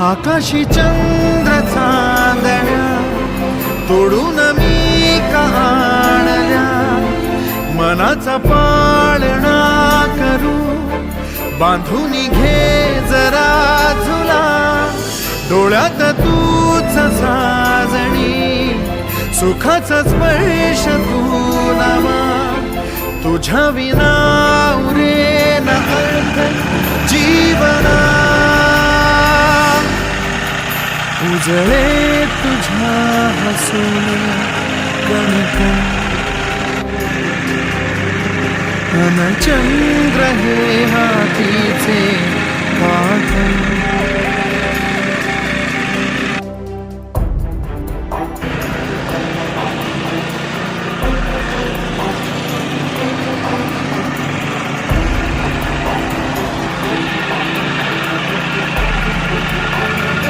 आकाशी चंद्र चांदण्या तोडून मी आणल्या? मनाचा पाळणा करू बांधून घे जरा झुला. डोळ्यात तूच साजणी सुखाचा स्पर्श तू नवा तुझ्या विना उजळे तुझ्या हसून कणकण अनचंद्र हे हातीचे